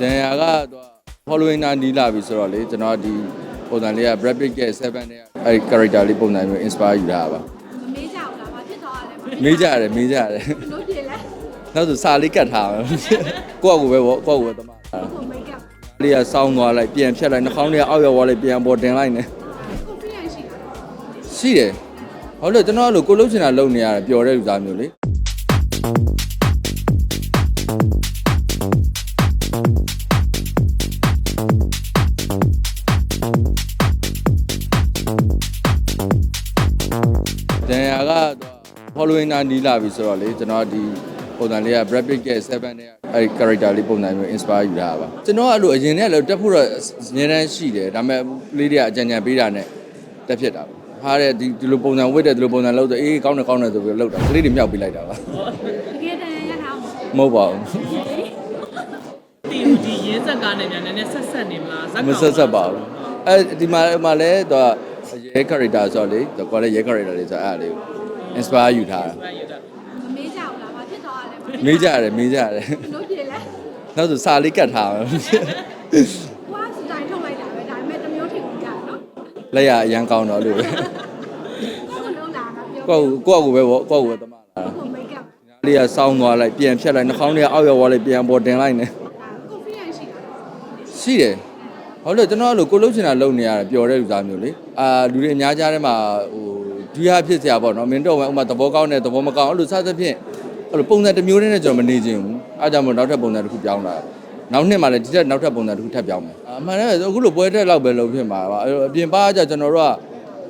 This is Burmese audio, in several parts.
ဒန်ယာကသူက following နာနီးလာပြီဆိုတော့လေကျွန်တော်ဒီပုံစံလေးက Brad Pitt ရဲ့7နဲ့အဲဒီ character လေးပုံစံမျိုး inspire ယူတာပါမမေးကြဘူးလားဘာဖြစ်သွားတာလဲမေးကြရတယ်မေးကြရတယ်တို့ပြေလဲနောက်ဆိုစာလေးကတ်ထားမယ်ကိုယ့်အကူပဲပေါ့ကိုယ့်အကူပဲတမတာကိုမိတ်ကပ်လေးကစောင်းသွားလိုက်ပြန်ဖြတ်လိုက်နှာခေါင်းလေးကအောက်ရောက်သွားလိုက်ပြန်ပေါ်တင်လိုက်နေကိုဖရီယန်ရှိတာရှိတယ်ဟုတ်လို့ကျွန်တော်အဲ့လိုကိုလှုပ်ချင်တာလုပ်နေရတယ်ပျော်တဲ့လူသားမျိုးလေ following နာနီးလာပြီဆိုတော့လေကျွန်တော်ဒီပုံစံလေးက Brad Pitt ရဲ့7နဲ့အဲဒီ character လေးပုံစံမျိုး inspire ယူတာပါကျွန်တော်ကအဲ့လိုအရင်နဲ့လည်းတက်ဖို့တော့အများတန်းရှိတယ်ဒါပေမဲ့လေးတွေကအကြံဉာဏ်ပေးတာနဲ့တက်ဖြစ်တာပါဟာတဲ့ဒီဒီလိုပုံစံဝတ်တယ်ဒီလိုပုံစံလုပ်တယ်အေးကောင်းတယ်ကောင်းတယ်ဆိုပြီးတော့လုပ်တာကလေးတွေမြောက်ပေးလိုက်တာပါတကယ်တမ်းရထားမှာမဟုတ်ပါဘူးဒီဒီရင်းဆက်ကားနဲ့များနည်းနည်းဆက်ဆက်နေမလားဇက်မဆက်ဆက်ပါဘူးအဲဒီမှာမှာလဲသူကရဲ character ဆိုတော့လေသူကလည်းရဲ character လေးဆိုတော့အဲ့ဒါလေးကို inspire ယူထားတာပဲရတာမမေးကြဘူးလားဘာဖြစ်သွားတာလဲမေးကြရတယ်မေးကြရတယ်တို့ပြေလဲနောက်ဆိုစာလေးကတ်ထားမယ်ကွာစတိုင်ထုတ်လိုက်တာပဲဒါပေမဲ့တစ်မျိုးထင်ကြတယ်နော်လက်ရအရန်ကောင်းတော့လို့ပဲကိုယ်လုံးလာတာပြောကိုယ့်ကိုကိုယ့်ကိုပဲပေါ့ကိုယ့်ကိုပဲတမလာကိုမိတ်ကပ်လေးကစောင်းသွားလိုက်ပြန်ဖြတ်လိုက်နှာခေါင်းလေးကအောက်ရောက်သွားလိုက်ပြန်ပေါ်တင်လိုက်နေကိုဖရီယန်ရှိတာရှိတယ်ဟုတ်လို့ကျွန်တော်အဲ့လိုကိုလှုပ်ချင်တာလုပ်နေရတယ်ပျော်တဲ့လူသားမျိုးလေအာလူတွေအများကြားထဲမှာဟို ဒူးရဖြစ်စရာပေါ့နော်မင်းတော့ဝင်ဥမာသဘောကောင်းတယ်သဘောမကောင်းအဲ့လိုစသဖြင့်အဲ့လိုပုံစံတစ်မျိုးနဲ့ကျွန်တော်မနေချင်ဘူးအားကြောင့်မို့နောက်ထပ်ပုံစံတစ်ခုပြောင်းလာတာနောက်နှစ်မှာလည်းဒီထက်နောက်ထပ်ပုံစံတစ်ခုထပ်ပြောင်းမယ်အမှန်တည်းအခုလိုပွဲတက်လောက်ပဲလုပ်ဖြစ်မှာပါအဲ့လိုအပြင်ပါကကြကျွန်တော်တို့က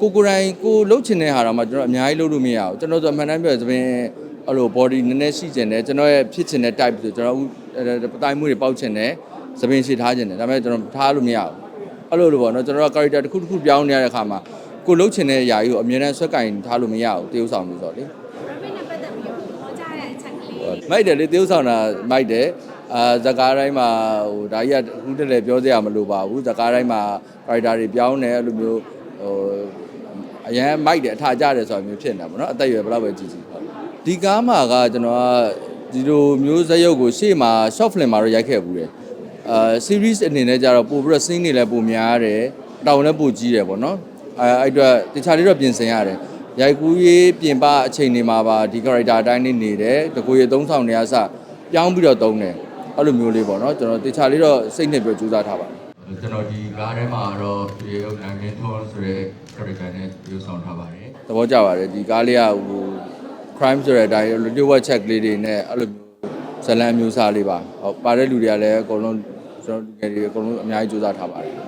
ကိုကိုယ်တိုင်ကိုလှုပ်ချင်တဲ့ဟာတော့မှကျွန်တော်အများကြီးလုပ်လို့မရဘူးကျွန်တော်ဆိုအမှန်တမ်းပြောသဖြင့်အဲ့လို body နည်းနည်းရှိချင်တယ်ကျွန်တော်ရဲ့ဖြစ်ချင်တဲ့ type ဆိုကျွန်တော်ပတိုင်းမှုတွေပေါက်ချင်တယ်သပင်ရှိထားချင်တယ်ဒါပေမဲ့ကျွန်တော်ထားလို့မရဘူးအဲ့လိုလိုပေါ့နော်ကျွန်တော်က character တစ်ခုတစ်ခုပြောင်းနေရတဲ့အခါမှာ ကိုလှုပ်ချင်တဲ့အရာကြီးကိုအမြဲတမ်းဆွဲကင်ထားလို့မရဘူးတရုပ်ဆောင်လို့ဆိုတော့လေရဘိနဲ့ပတ်သက်ပြီးတော့ဟောကြားတဲ့အချက်ကလေးမိုက်တယ်လေတရုပ်ဆောင်တာမိုက်တယ်အာဇကားတိုင်းမှာဟိုဒါကြီးကအခုတည်းလည်းပြောစရာမလိုပါဘူးဇကားတိုင်းမှာ character တွေပြောင်းတယ်အဲ့လိုမျိုးဟိုအရန်မိုက်တယ်အထာကြတယ်ဆိုတာမျိုးဖြစ်နေတာပေါ့နော်အသက်အရွယ်ဘယ်လောက်ပဲကြီးကြီးဟုတ်ဒီကားမှာကကျွန်တော်ကဒီလိုမျိုးဇက်ရုပ်ကိုရှေ့မှာ short film မှာတော့ရိုက်ခဲ့ဘူးတယ်အာ series အနေနဲ့ကြတော့ပို့ပြီးတော့ scene တွေလည်းပိုများတယ်တောင်လည်းပိုကြီးတယ်ပေါ့နော် အဲအဲ့အတွက်တခြားလေးတော့ပြင်ဆင်ရတယ်ရိုက်ကူးရေးပြင်ပအချိန်တွေမှာပါဒီ character အတိုင်းနေနေတယ်တကူရေသုံးဆောင်နေရစပြောင်းပြီးတော့သုံးတယ်အဲ့လိုမျိုးလေးပေါ့နော်ကျွန်တော်တခြားလေးတော့စိတ်နဲ့ပြောကြိုးစားထားပါတယ်ကျွန်တော်ဒီကားထဲမှာတော့ဒီရုပ်နိုင်ထွန်းဆိုတဲ့ character နဲ့ရုပ်ဆောင်ထားပါတယ်သဘောကျပါတယ်ဒီကားလေးကဟို crime ဆိုတဲ့အတိုင်းလျှို့ဝှက် check လေးတွေနဲ့အဲ့လိုမျိုးဇလန်မျိုးစားလေးပါဟောပါတဲ့လူတွေကလည်းအကုန်လုံးကျွန်တော်လူငယ်တွေအကုန်လုံးအများကြီးကြိုးစားထားပါတယ်ပုံနဲ့နဲ့ဆောင်တယ်ရော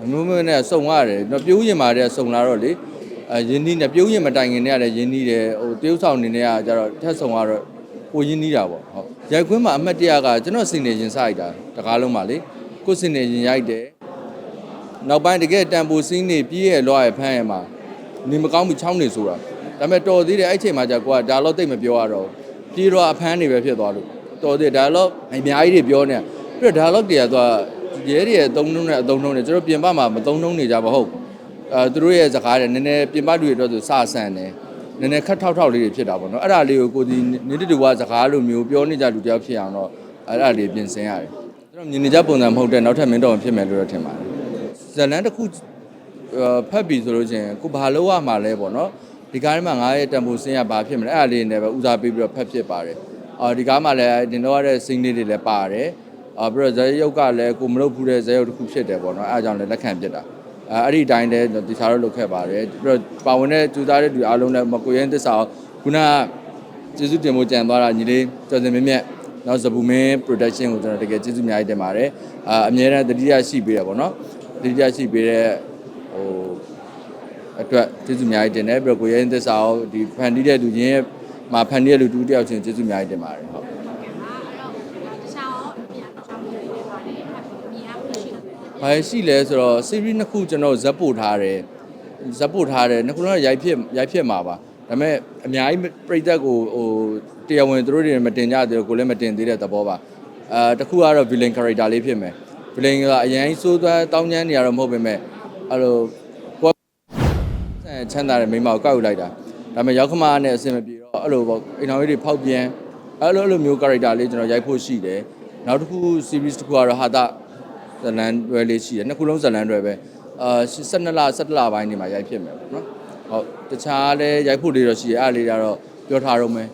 မမျိုးမျိုးနဲ့စုံရတယ်တော့ပြိုးရင်မာတဲ့စုံလာတော့လေအဲရင်းနှီးနဲ့ပြိုးရင်မတိုင်ခင်နဲ့ကလည်းရင်းနှီးတယ်ဟိုတရုပ်ဆောင်နေနဲ့ကကြတော့ထက်စုံကတော့ကိုရင်းနှီးတာပေါ့ဟုတ်ရိုက်ခွင်းမှာအမှတ်တရကကျွန်တော်စင်နေရင်စရိုက်တာတကားလုံးပါလေကိုစင်နေရင်ရိုက်တယ်နောက်ပိုင်းတကယ်တန်ပိုစင်းနေပြည့်ရဲ့လွှားရဲ့ဖမ်းရဲ့မှာနေမကောင်းဘူးချောင်းနေဆိုတာဒါပေမဲ့တော်သေးတယ်အဲ့ချိန်မှာじゃကိုကဒါတော့တိတ်မပြောရတော့ပြေးတော့အဖမ်းနေပဲဖြစ်သွားလို့တော်သေးဒါတော့အများကြီးတွေပြောနေပြီးတော့ဒါတော့တွေကသူက ရဲတွေရဲ့သုံးနှုံးနဲ့အသုံးနှုံးတွေကျွန်တော်ပြင်ပမှာမသုံးနှုံးနေကြပါဟုတ်အဲသူတို့ရဲ့စကားတွေနည်းနည်းပြင်ပတွေအတွက်ဆိုစဆန်တယ်နည်းနည်းခက်ထောက်ထောက်လေးတွေဖြစ်တာပေါ့နော်အဲ့ဒါလေးကိုကိုဒီနေတူကစကားလိုမျိုးပြောနေကြလူတယောက်ဖြစ်အောင်တော့အဲ့ဒါလေးပြင်ဆင်ရတယ်ကျွန်တော်မြင်နေကြပုံစံမဟုတ်တဲ့နောက်ထပ်မင်းတော်ဖြစ်မယ်လို့တော့ထင်ပါတယ်ဇလန်တစ်ခုဖတ်ပြီဆိုလို့ချင်းကိုဘာလို့ရမှာလဲပေါ့နော်ဒီကားထဲမှာငါရဲ့တန်ဖိုးစင်းရဘာဖြစ်မလဲအဲ့ဒါလေးနဲ့ပဲဦးစားပေးပြီးတော့ဖတ်ဖြစ်ပါတယ်အော်ဒီကားမှာလည်းတင်တော့ရတဲ့စင်းလေးတွေလည်းပါတယ် အာပြီးတော့ဇယုတ်ကလည်းကိုမလုပ်ဘူးတဲ့ဇယုတ်တစ်ခုဖြစ်တယ်ပေါ့နော်အဲအကြောင်းလည်းလက်ခံပြစ်တာအဲအဲ့ဒီအတိုင်းလည်းတခြားတော့လုပ်ခဲ့ပါတယ်ပြီးတော့ပါဝင်တဲ့ကျူသားတဲ့လူအားလုံးလည်းမကိုရင်သစ္စာခုနကကျေးဇူးတင်ဖို့ကြံသွားတာညီလေးကျော်စင်မင်းမြတ်နောက်ဇပူမင်း production ကိုကျွန်တော်တကယ်ကျေးဇူးအများကြီးတင်ပါတယ်အာအမြဲတမ်းတတိယရှိပေးတယ်ပေါ့နော်တတိယရှိပေးတဲ့ဟိုအတွက်ကျေးဇူးအများကြီးတင်တယ်ပြီးတော့ကိုရင်သစ္စာကိုဒီဖန်တီးတဲ့လူချင်းရဲ့မှာဖန်တီးတဲ့လူတူတယောက်ချင်းကျေးဇူးအများကြီးတင်ပါတယ်ဟုတ် ကဲ့ပါအဲ့တော့တခြားရောပြန်တခြားမျိုးတွေပါတယ်အမြင်ရဖို့ရှိတယ် ။ ဘာရှိလဲဆိုတော့ series နှစ်ခုကျွန်တော်ဇက်ပို့ထားတယ်။ဇက်ပို့ထားတယ်နှစ်ခုလုံးရိုက်ဖြစ်ရိုက်ဖြစ်မှာပါ။ဒါပေမဲ့အများကြီးပြိသက်ကိုဟိုတရားဝင်သူတို့တွေမတင်ကြသေးဘူးကိုလည်းမတင်သေးတဲ့သဘောပါ။အာတစ်ခုကတော့ villain character လေးဖြစ်မယ်။ villain ကအရင်စိုးသွမ်းတောင်းကျမ်းနေရတော့မဟုတ်ပေမဲ့အဲ့လိုကိုယ်ချမ်းသာတဲ့မိန်းမကိုကောက်ယူလိုက်တာ။ဒါပေမဲ့ရောက်ခမနဲ့အဆင်မပြေတော့အဲ့လိုပေါ့အိမ်တော်ကြီးတွေဖောက်ပြန်အဲ့လိုအဲ့လိုမျိုး character လေးကျွန်တော်ရိုက်ဖို့ရှိတယ်နောက်တစ်ခု series တစ်ခုကတော့ဟာတာ ဇလန်တွဲလေးရှိတယ်နှစ်ခုလုံးဇလန်တွဲပဲအာ12လ17လပိုင်းနေမှာရိုက်ဖြစ်မယ်ပေါ့နော်ဟုတ်တခြားလဲရိုက်ဖို့လေးတော့ရှိတယ်အဲ့ဒါလေးကတော့ပြောထားတော့မယ်